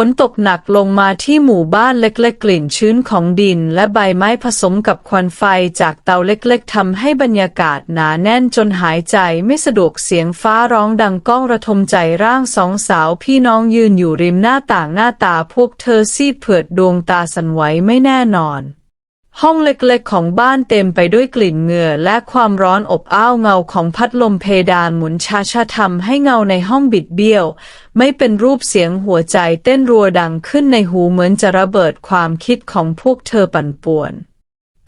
ฝนตกหนักลงมาที่หมู่บ้านเล็กๆ กลิ่นชื้นของดิน และใบไม้ผสมกับควันไฟจากเตาเล็กๆทำให้บรรยากาศหนาแน่นจนหายใจไม่สะดวกเสียงฟ้าร้องดังก้องระทมใจร่างสองสาวพี่น้องยืนอยู่ริมหน้าต่างหน้าตาพวกเธอซีดเผือดดวงตาสันไหวไม่แน่นอน ห้องเล็กๆ ของบ้านเต็มไปด้วยกลิ่นเหงื่อและความร้อนอบอ้าวเงาของพัดลมเพดานหมุนช้าๆทำให้เงาในห้องบิดเบี้ยว ไม่เป็นรูปเสียงหัวใจเต้นรัวดังขึ้นในหูเหมือนจะระเบิดความคิดของพวกเธอปั่นป่วน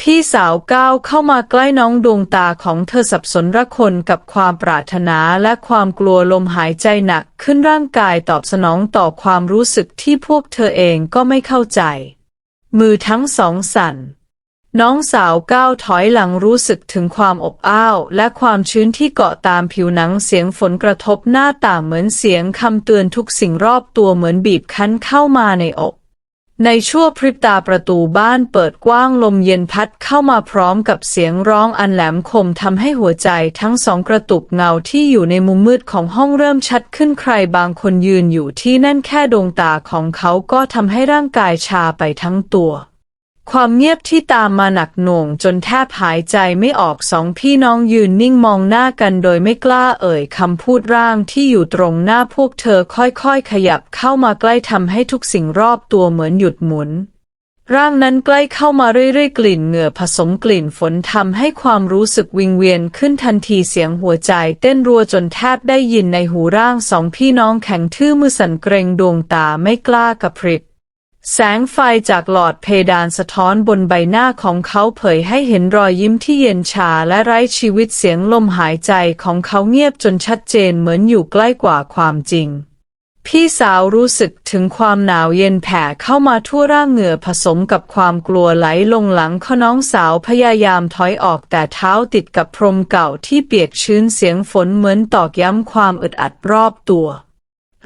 พี่สาวก้าวเข้ามาใกล้น้องดวงตาของเธอสับสนระคนกับความปรารถนาและความกลัวลมหายใจหนักขึ้นร่างกายตอบสนองต่อความรู้สึกที่พวกเธอเองก็ไม่เข้าใจ มือทั้งสองสั่น น้องสาวก้าวถอยหลังรู้สึกถึงความอบอ้าวและความชื้นที่เกาะตามผิวหนังเสียงฝนกระทบหน้าต่างเหมือนเสียงคำเตือนทุกสิ่งรอบตัวเหมือนบีบคั้นเข้ามาในอก ในชั่วพริบตาประตูบ้านเปิดกว้างลมเย็นพัดเข้ามาพร้อมกับเสียงร้องอันแหลมคมทำให้หัวใจทั้งสองกระตุกเงาที่อยู่ในมุมมืดของห้องเริ่มชัดขึ้นใครบางคนยืนอยู่ที่นั่นแค่ดวงตาของเขาก็ทำให้ร่างกายชาไปทั้งตัว ความเงียบที่ตามมาหนักหน่วงจนแทบหายใจไม่ออกสองพี่น้องยืนนิ่งมองหน้ากันโดยไม่กล้าเอ่ยคำพูดร่างที่อยู่ตรงหน้าพวกเธอค่อยๆ ขยับเข้ามาใกล้ทำให้ทุกสิ่งรอบตัวเหมือนหยุดหมุน ร่างนั้นใกล้เข้ามาเรื่อยๆ กลิ่นเหงื่อผสมกลิ่นฝนทำให้ความรู้สึกวิงเวียนขึ้นทันทีเสียงหัวใจเต้นรัวจนแทบได้ยินในหูร่างสองพี่น้องแข็งทื่อมือสั่นเกรงดวงตาไม่กล้ากระพริบ แสงไฟจากหลอดเพดานสะท้อนบนใบหน้าของเขาเผยให้เห็นรอยยิ้มที่เย็นชาและไร้ชีวิตเสียงลมหายใจของเขาเงียบจนชัดเจนเหมือนอยู่ใกล้กว่าความจริง พี่สาวรู้สึกถึงความหนาวเย็นแผ่เข้ามาทั่วร่างเหงื่อผสมกับความกลัวไหลลงหลังขน้องสาวพยายามถอยออกแต่เท้าติดกับพรมเก่าที่เปียกชื้นเสียงฝนเหมือนตอกย้ำความอึดอัดรอบตัว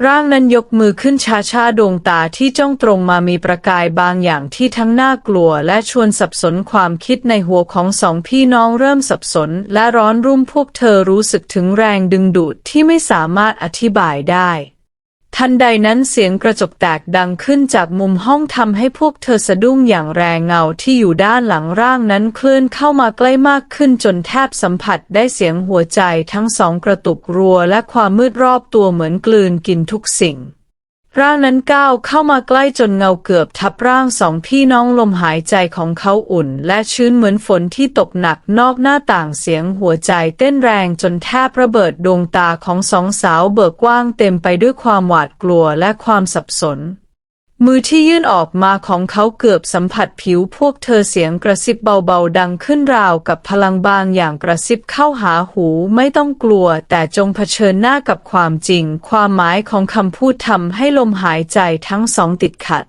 ร่างนั้นยกมือขึ้นช้าๆ ดวงตาที่จ้องตรงมามีประกายบางอย่างที่ทั้งน่ากลัว และชวนสับสนความคิดในหัวของสองพี่น้องเริ่มสับสน และร้อนรุ่มพวกเธอรู้สึกถึงแรงดึงดูดที่ไม่สามารถอธิบายได้ ทันใดนั้นเสียงกระจกแตกดังขึ้นจากมุมห้องทำให้พวกเธอสะดุ้งอย่างแรงเงาที่อยู่ด้านหลังร่างนั้นเคลื่อนเข้ามาใกล้มากขึ้นจนแทบสัมผัสได้เสียงหัวใจทั้งสองกระตุกรัวและความมืดรอบตัวเหมือนกลืนกินทุกสิ่ง ร่างนั้นก้าวเข้ามาใกล้จนเงาเกือบทับร่างสองพี่น้องลมหายใจของเขาอุ่น และชื้นเหมือนฝนที่ตกหนักนอกหน้าต่างเสียงหัวใจเต้นแรงจนแทบระเบิดดวงตาของสองสาวเบิกกว้างเต็มไปด้วยความหวาดกลัวและความสับสน มือที่ยื่นออกมาของเขาเกือบสัมผัสผิวพวกเธอเสียงกระซิบเบาๆดังขึ้นราวกับพลังบางอย่างกระซิบเข้าหาหูไม่ต้องกลัว แต่จงเผชิญหน้ากับความจริง ความหมายของคำพูดทำให้ลมหายใจทั้งสองติดขัด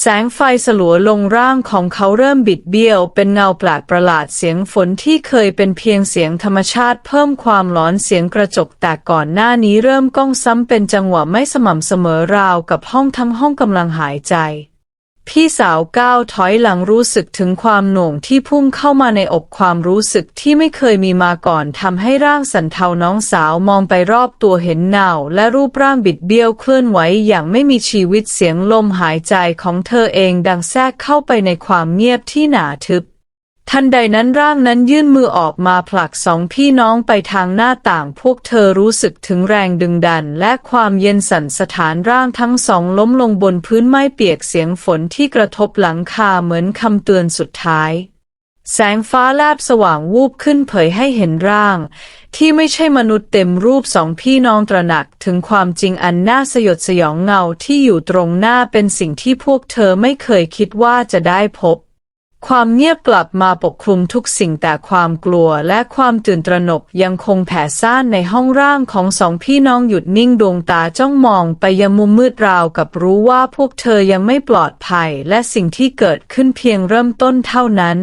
แสงไฟสลัวลงร่างของเขาเริ่มบิดเบี้ยว เป็นเงาแปลกประหลาดเสียงฝนที่เคยเป็นเพียงเสียงธรรมชาติเพิ่มความหลอนเสียงกระจกแตกก่อนหน้านี้เริ่มก้องซ้ำเป็นจังหวะไม่สม่ำเสมอราวกับห้องทั้งห้องกำลังหายใจ พี่สาวก้าวถอยหลังรู้สึกถึงความหน่วงที่พุ่งเข้ามาในอกความรู้สึกที่ไม่เคยมีมาก่อนทำให้ร่างสันเทาน้องสาวมองไปรอบตัวเห็นเนาและรูปร่างบิดเบี้ยวเคลื่อนไหวอย่างไม่มีชีวิตเสียงลมหายใจของเธอเองดังแทรกเข้าไปในความเงียบที่หนาทึบ ทันใดนั้นร่างนั้นยื่นมือออกมาผลักสองพี่น้องไปทางหน้าต่าง พวกเธอรู้สึกถึงแรงดึงดัน และความเย็นสั่นสถานร่างทั้งสองล้มลงบนพื้นไม้เปียกเสียงฝนที่กระทบหลังคาเหมือนคำเตือนสุดท้าย แสงฟ้าแลบสว่างวูบขึ้นเผยให้เห็นร่าง ที่ไม่ใช่มนุษย์เต็มรูปสองพี่น้องตระหนักถึงความจริงอันน่าสยดสยองเงาที่อยู่ตรงหน้าเป็นสิ่งที่พวกเธอไม่เคยคิดว่าจะได้พบ ความเงียบกลับมาปกคลุมทุกสิ่งแต่ความกลัวและความตื่นตระหนกยังคงแผ่ซ่านในห้องร่างของสองพี่น้องหยุดนิ่งดวงตาจ้องมองไปยังมุมมืดราวกับรู้ว่าพวกเธอยังไม่ปลอดภัยและสิ่งที่เกิดขึ้นเพียงเริ่มต้นเท่านั้น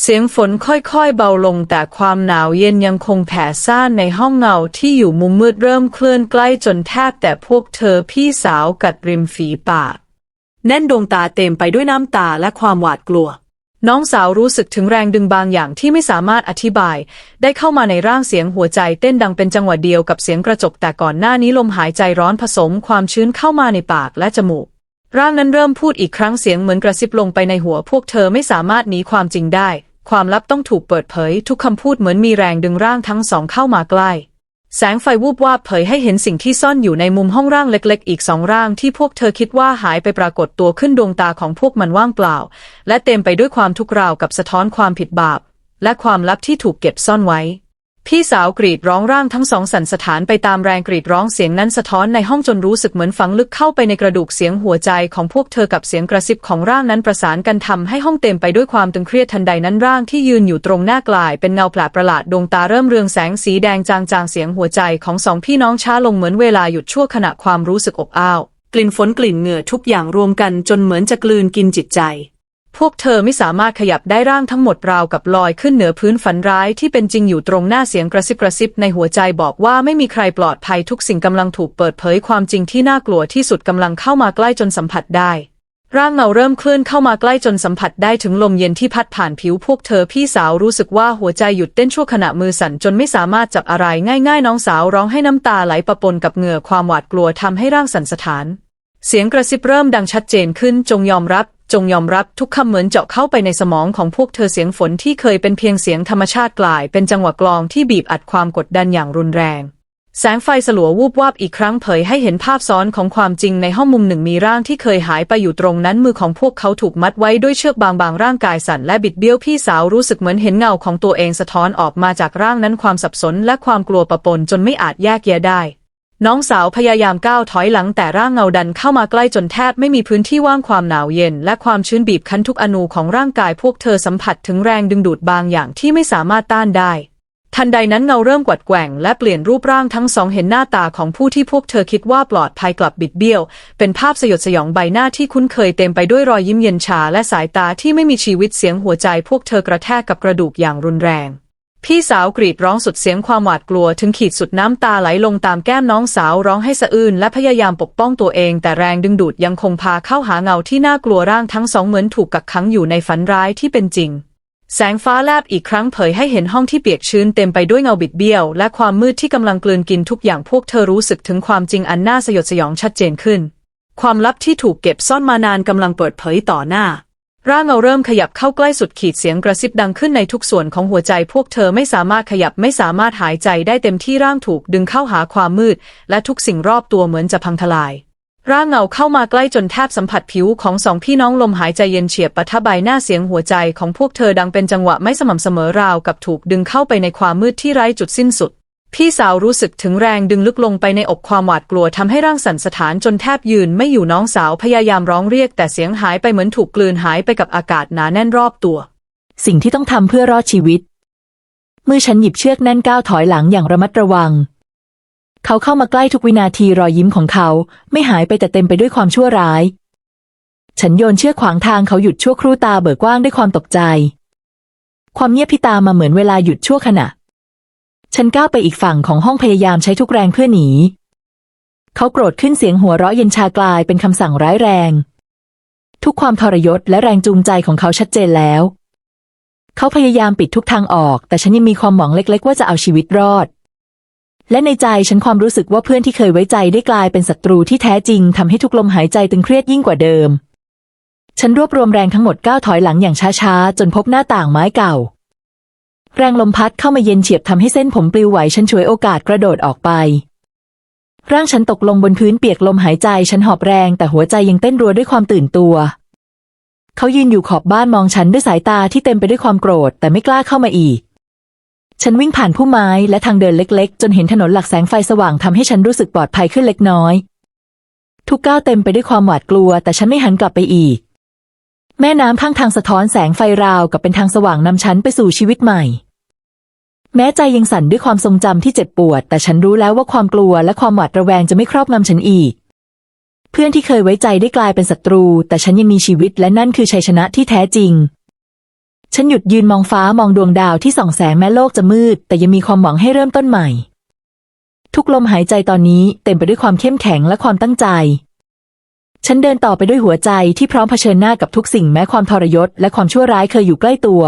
เสียงฝนค่อยๆเบาลงแต่ความหนาวเย็นยังคงแผ่ซ่านในห้องเงาที่อยู่มุมมืดเริ่มเคลื่อนใกล้จนแทบแต่พวกเธอพี่สาวกัดริมฝีปาก แน่นดวงตาเต็มไปด้วยน้ำตาและความหวาดกลัว น้องสาวรู้สึกถึงแรงดึงบางอย่างที่ไม่สามารถอธิบาย ได้เข้ามาในร่างเสียงหัวใจเต้นดังเป็นจังหวะเดียวกับเสียงกระจกแต่ก่อนหน้านี้ลมหายใจร้อนผสมความชื้นเข้ามาในปากและจมูก ร่างนั้นเริ่มพูดอีกครั้งเสียงเหมือนกระซิบลงไปในหัวพวกเธอไม่สามารถหนีความจริงได้ ความลับต้องถูกเปิดเผย ทุกคำพูดเหมือนมีแรงดึงร่างทั้งสองเข้ามาใกล้ แสงไฟวูบวาบเผยให้เห็นสิ่งที่ซ่อนอยู่ในมุมห้องร่างเล็กๆ อีกสองร่างที่พวกเธอคิดว่าหายไปปรากฏตัวขึ้นดวงตาของพวกมันว่างเปล่า และเต็มไปด้วยความทุกข์ราวกับสะท้อนความผิดบาป และความลับที่ถูกเก็บซ่อนไว้ พี่สาวกรีดร้องร่างทั้งสองสั่นสะท้านไปตามแรงกรีดร้องเสียงนั้นสะท้อนในห้องจนรู้สึกเหมือนฝังลึกเข้าไปในกระดูกเสียงหัวใจของพวกเธอกับเสียงกระซิบของร่างนั้นประสานกันทำให้ห้องเต็มไปด้วยความตึงเครียดทันใดนั้นร่างที่ยืนอยู่ตรงหน้ากลายเป็นเงาแปลกประหลาดดวงตาเริ่มเรืองแสงสีแดงจางๆเสียงหัวใจของสองพี่น้องช้าลงเหมือนเวลาหยุดชั่วขณะความรู้สึกอบอ้าวกลิ่นฝนกลิ่นเหงื่อทุกอย่างรวมกันจนเหมือนจะกลืนกินจิตใจ พวกเธอไม่สามารถขยับได้ร่างทั้งหมดราวกับลอยขึ้นเหนือพื้นฝันร้ายที่เป็นจริงอยู่ตรงหน้าเสียงกระซิบกระซิบในหัวใจบอกว่าไม่มีใครปลอดภัยทุกสิ่งกำลังถูกเปิดเผยความจริงที่น่ากลัวที่สุดกำลังเข้ามาใกล้จนสัมผัสได้ ร่างเงาเริ่มเคลื่อนเข้ามาใกล้จนสัมผัสได้ถึงลมเย็นที่พัดผ่านผิวพวกเธอพี่สาวรู้สึกว่าหัวใจหยุดเต้นชั่วขณะมือสั่นจนไม่สามารถจับอะไรง่ายๆ น้องสาวร้องให้น้ำตาไหลปะปนกับเหงื่อความหวาดกลัวทำให้ร่างสั่นสะท้านเสียงกระซิบเริ่มดังชัดเจนขึ้นจงยอมรับ จงยอมรับทุกคำเหมือนเจาะเข้าไปในสมองของพวกเธอเสียงฝนที่เคยเป็นเพียงเสียงธรรมชาติกลาย เป็นจังหวะกลองที่บีบอัดความกดดันอย่างรุนแรง แสงไฟสลัววูบวาบอีกครั้งเผยให้เห็นภาพซ้อนของความจริงในห้องมุมหนึ่งมีร่างที่เคยหายไปอยู่ตรงนั้นมือของพวกเขาถูกมัดไว้ด้วยเชือกบางๆร่างกายสั่นและบิดเบี้ยวพี่สาวรู้สึกเหมือนเห็นเงาของตัวเองสะท้อนออกมาจากร่างนั้นความสับสนและความกลัวปะปนจนไม่อาจแยกแยะได้ น้องสาวพยายามก้าวถอยหลังแต่ร่างเงาดันเข้ามาใกล้จนแทบไม่มีพื้นที่ว่างความหนาวเย็น และความชื้นบีบคั้นทุกอนูของร่างกายพวกเธอสัมผัสถึงแรงดึงดูดบางอย่างที่ไม่สามารถต้านได้ ทันใดนั้นเงาเริ่มกวัดแกว่งและเปลี่ยนรูปร่างทั้งสองเห็นหน้าตาของผู้ที่พวกเธอคิดว่าปลอดภัยกลับบิดเบี้ยว เป็นภาพสยดสยองใบหน้าที่คุ้นเคยเต็มไปด้วยรอยยิ้มเย็นชาและสายตาที่ไม่มีชีวิตเสียงหัวใจพวกเธอกระแทกกับกระดูกอย่างรุนแรง พี่สาวกรีดร้องสุดเสียงความหวาดกลัวถึงขีดสุดน้ำตาไหลลงตามแก้มน้องสาวร้องให้สะอื้นและพยายามปกป้องตัวเอง แต่แรงดึงดูดยังคงพาเข้าหาเงาที่น่ากลัวร่างทั้งสองเหมือนถูกกักขังอยู่ในฝันร้ายที่เป็นจริง แสงฟ้าแลบอีกครั้งเผยให้เห็นห้องที่เปียกชื้นเต็มไปด้วยเงาบิดเบี้ยว และความมืดที่กำลังกลืนกินทุกอย่างพวกเธอรู้สึกถึงความจริงอันน่าสยดสยองชัดเจนขึ้น ความลับที่ถูกเก็บซ่อนมานานกำลังเปิดเผยต่อหน้า ร่างเงาเริ่มขยับเข้าใกล้สุดขีดเสียงกระซิบดังขึ้นในทุกส่วนของหัวใจ พวกเธอไม่สามารถขยับไม่สามารถหายใจได้เต็มที่ร่างถูกดึงเข้าหาความมืด และทุกสิ่งรอบตัวเหมือนจะพังทลาย ร่างเงาเข้ามาใกล้จนแทบสัมผัสผิวของสองพี่น้องลมหายใจเย็นเฉียบปะทะใบหน้าเสียงหัวใจของพวกเธอดังเป็นจังหวะไม่สม่ำเสมอราวกับถูกดึงเข้าไปในความมืดที่ไร้จุดสิ้นสุด พี่สาวรู้สึกถึงแรงดึงลึกลงไปในอกความหวาดกลัวทำให้ร่างสั่นสะท้านจนแทบยืนไม่อยู่น้องสาวพยายามร้องเรียก แต่เสียงหายไปเหมือนถูกกลืนหายไปกับอากาศหนาแน่นรอบตัว สิ่งที่ต้องทำเพื่อรอดชีวิต เมื่อฉันหยิบเชือกแน่นก้าวถอยหลังอย่างระมัดระวัง เขาเข้ามาใกล้ทุกวินาทีรอยยิ้มของเขา ไม่หายไปแต่เต็มไปด้วยความชั่วร้าย ฉันโยนเชือกขวางทางเขาหยุดชั่วครู่ตาเบิกกว้างด้วยความตกใจ ความเงียบที่ตามมาเหมือนเวลาหยุดชั่วขณะ ฉันก้าวไปอีกฝั่งของห้องพยายามใช้ทุกแรงเพื่อหนี เขาโกรธขึ้นเสียงหัวเราะเย็นชากลายเป็นคำสั่งร้ายแรง ทุกความทรยศและแรงจูงใจของเขาชัดเจนแล้ว เขาพยายามปิดทุกทางออก แต่ฉันยังมีความหวังเล็ก ๆ ว่าจะเอาชีวิตรอด และในใจฉันความรู้สึกว่าเพื่อนที่เคยไว้ใจได้กลายเป็นศัตรูที่แท้จริงทำให้ทุกลมหายใจตึงเครียดยิ่งกว่าเดิม ฉันรวบรวมแรงทั้งหมดก้าวถอยหลังอย่างช้าๆจนพบหน้าต่างไม้เก่า แรงลมพัดเข้ามาเย็นเฉียบทำให้เส้นผมปลิวไหวฉันฉวยโอกาสกระโดดออกไป ร่างฉันตกลงบนพื้นเปียกลมหายใจฉันหอบแรงแต่หัวใจยังเต้นรัวด้วยความตื่นตัว เขายืนอยู่ขอบบ้านมองฉันด้วยสายตาที่เต็มไปด้วยความโกรธแต่ไม่กล้าเข้ามาอีก ฉันวิ่งผ่านผู้ไม้และทางเดินเล็กๆ จนเห็นถนนหลักแสงไฟสว่างทำให้ฉันรู้สึกปลอดภัยขึ้นเล็กน้อย ทุกก้าวเต็มไปด้วยความหวาดกลัว แต่ฉันไม่หันกลับไปอีก แม่น้ำข้างทางสะท้อนแสงไฟราวกับเป็นทางสว่างนำฉันไปสู่ชีวิตใหม่ แม้ใจยังสั่นด้วยความทรงจำที่เจ็บปวด แต่ฉันรู้แล้วว่าความกลัวและความหวาดระแวงจะไม่ครอบงำฉันอีก เพื่อนที่เคยไว้ใจได้กลายเป็นศัตรู แต่ฉันยังมีชีวิตและนั่นคือชัยชนะที่แท้จริง ฉันหยุดยืนมองฟ้ามองดวงดาวที่ส่องแสงแม้โลกจะมืด แต่ยังมีความหวังให้เริ่มต้นใหม่ ทุกลมหายใจตอนนี้เต็มไปด้วยความเข้มแข็งและความตั้งใจ ฉันเดินต่อไปด้วยหัวใจที่พร้อมเผชิญหน้ากับทุกสิ่งแม้ความทรยศและความชั่วร้ายเคยอยู่ใกล้ตัว